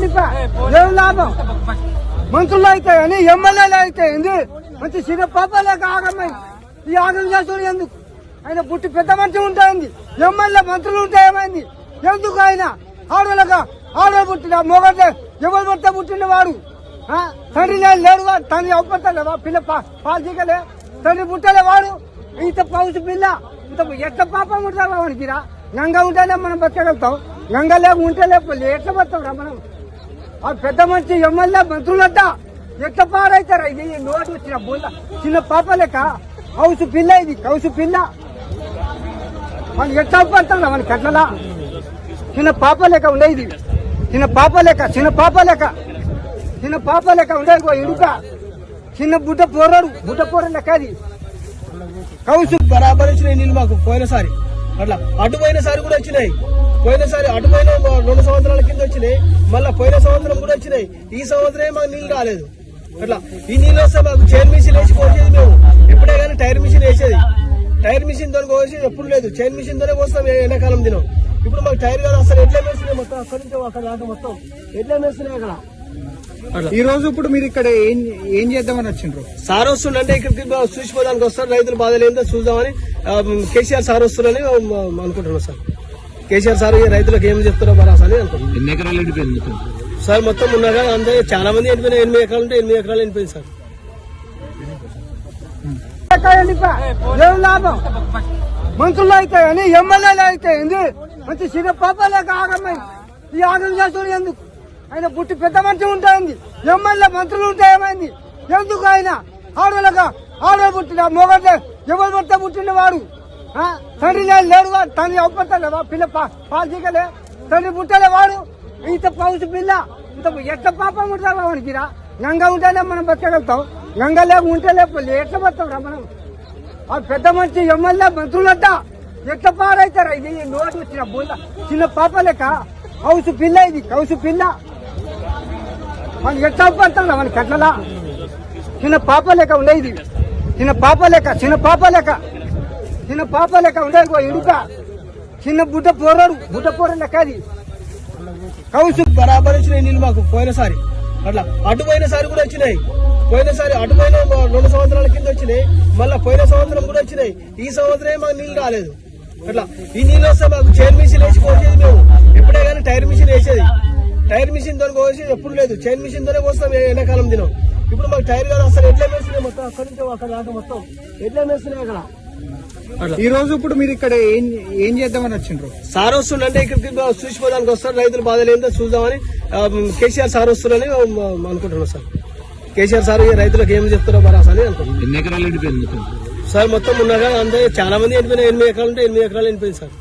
ఎన్నిక ఏం లాభం? మంత్రులు అయితే అని ఎమ్మెల్యేలు అయితే మంచి చిన్న పాపలేక ఆగమై. ఈ ఆగం చేస్తుడు ఎందుకు? ఆయన పుట్టి పెద్ద మనిషి ఉంటాయింది. ఎమ్మెల్యే మంత్రులు ఉంటే ఏమైంది? ఎందుకు ఆయన? ఆడోళ్ళక ఆడో పుట్టిన మొగట్లే ఎవరు పడితే పుట్టినవాడు తండ్రి లేడు తండ్రి అవ్వతలే పిల్ల పా- తండ్రి పుట్టలే వాడు. ఇంత పౌసు పిల్ల. ఇంత ఎట్ల పాపం ఉంటారా వాడికి రా గంగ ఉంటేనే మనం బతకగలుగుతాం. గంగ లేకుంటే లేకపోతే ఎట్లా బతాం రా మనం? ఆ పెద్ద మనిషి ఎమ్మెల్యే మంత్రులంతా ఎట్లా పాడైతారా? ఇది ఈ నోటు వచ్చిన బుల్ల. చిన్న పాప లెక్క. కౌసు పిల్ల ఇది కౌసు పిల్ల. మన ఎట్లా పడతాం మన కట్లలా. చిన్న పాప లెక్క ఉండేది ఇది. చిన్న పాప లెక్క చిన్న పాప లెక్క. చిన్న పాప లెక్క ఉండేది ఓ ఇడుక చిన్న బుడ్డ పోరాడు. బుడ్డ పోర లెక్క అది. కౌసు బరాబర్ వచ్చినాయి నీళ్ళు మాకు పోయినసారి. అట్లా అటు పోయినసారి కూడా వచ్చినాయి. పోయినసారి అటు పోయిన రెండు సంవత్సరాల కింద వచ్చినాయి. మళ్ళీ పోయిన సంవత్సరం కూడా వచ్చినాయి. ఈ సంవత్సరమే మాకు నీళ్ళు రాలేదు. అట్లా. ఈ నీళ్ళు వస్తే మాకు చైన్ మిషన్ వేసి కోసేది మేము. ఎప్పుడే కానీ టైర్ మిషన్ వేసేది. టైర్ మిషన్తో కోసేది ఎప్పుడు లేదు. చైన్ మిషన్ తోనే కోస్తాం ఎండాకాలం దినం. ఇప్పుడు మాకు టైర్ కాదు అసలు ఎట్లా వేస్తున్నాయి మొత్తం? అక్కడి నుంచి అక్కడ దాకా మొత్తం. ఎట్లా వేస్తున్నాయి అక్కడ? ఈ రోజు ఇప్పుడు మీరు ఇక్కడ ఏం ఏం చేద్దామని వచ్చిండ్రు? సార్ వస్తుండే ఇక్కడికి చూసిపోదానికి వస్తారు. రైతుల బాధలు ఏందో చూద్దామని కేసీఆర్ సార్ వస్తున్నారని అనుకుంటున్నాం సార్. కేసీఆర్ సార్ ఈ రైతులకు ఏం చెప్తారో అని అనుకుంటున్నాం ఎన్ని ఎకరాలు ఎండిపోయింది సార్ మొత్తం ఉన్నాగా అందరూ చాలా మంది ఎండిపోయినాయి. ఎనిమిది ఎకరాలు ఉంటే ఎనిమిది ఎకరాలు ఎండిపోయింది సార్. లాభం మంత్రులు అయితే అని ఎమ్మెల్యేలు అయితే ఏంది మంచి చిన్న పాప లేక ఆగమ్మాయి ఈ ఆగం చేస్తుడు ఎందుకు? ఆయన పుట్టి పెద్ద మనిషి ఉంటాయింది ఎమ్మెల్యే మంత్రులు ఉంటే ఏమైంది? ఎందుకు ఆయన ఆడోళ్ళక ఆడో పుట్టిన మొగట్లే ఎవరు పడితే పుట్టిన వాడు? తండ్రి లేడు లేడు తండ్రి అవ్వతలే వా పిల్ల పా- పాలు చీకలే. తండ్రి పుట్టలే వాడు. ఇంత పౌసు పిల్ల ఇంత ఎంత పాపం ఉంటారా వానికి రా గంగ ఉంటేనే మనం బతకగలుగుతాం. గంగ లేక ఉంటే లేకపోతే ఎట్లా బతాం రా మనం? ఆ పెద్ద మంచి ఎమ్మెల్యే మంత్రులంట. ఎట్లా పాడైతారా? ఇది ఈ నోటు వచ్చిన బుల్ల చిన్న పాప లెక్క. కౌసు పిల్ల ఇది కౌసు పిల్ల. మనం ఎట్లా పడతాం మన కట్లలా? చిన్న పాప లెక్క ఉండేది ఇది. చిన్న పాప లెక్క చిన్న పాప లెక్క. చిన్న పాప లెక్క ఉండేది ఇడుక. చిన్న బుడ్డ పోరాడు. బుడ్డ పోర లెక్క అది. కౌసు బరాబర్ వచ్చినాయి నీళ్ళు మాకు పోయినసారి. అట్లా అటు పోయినసారి కూడా వచ్చినాయి. పోయినసారి అటు పోయిన రెండు సంవత్సరాల కింద వచ్చినాయి. మళ్ళీ పోయిన సంవత్సరం కూడా వచ్చినాయి. ఈ సంవత్సరమే మాకు నీళ్ళు రాలేదు. అట్లా ఈ నీళ్ళు వస్తే మాకు చైర్ మిషన్ వేసి కోసేది మేము. ఎప్పుడే కానీ టైర్ మిషన్ వేసేది. టైర్ మిషన్తో కోసేది ఎప్పుడు లేదు. చైన్ మిషన్ తోనే కోస్తాం ఎండాకాలం దినం. ఇప్పుడు మాకు టైర్ కాదు అసలు ఎట్లా వేస్తున్నాయి మొత్తం? అక్కడి నుంచి అక్కడ దాకా మొత్తం. ఎట్లా వేస్తున్నాయి అక్కడ? ఈ రోజు ఇప్పుడు మీరు ఇక్కడ ఏం ఏం చేద్దామని వచ్చిండ్రు? సార్ వస్తుండే ఇక్కడికి చూసిపోదానికి వస్తారు రైతులు బాధలు లేదో చూద్దామని కేసీఆర్ సార్ వస్తున్నారని అనుకుంటున్నాం సార్. కేసీఆర్ సార్ రైతులకు ఏం చెప్తారో బరాస్ అని అనుకుంటున్నాం. సార్ మొత్తం ఉన్నాక అంటే చాలా మంది ఎండిపోయినా ఎనిమిది ఎకరాలు ఉంటే ఎనిమిది ఎకరాలు ఎండిపోయింది సార్.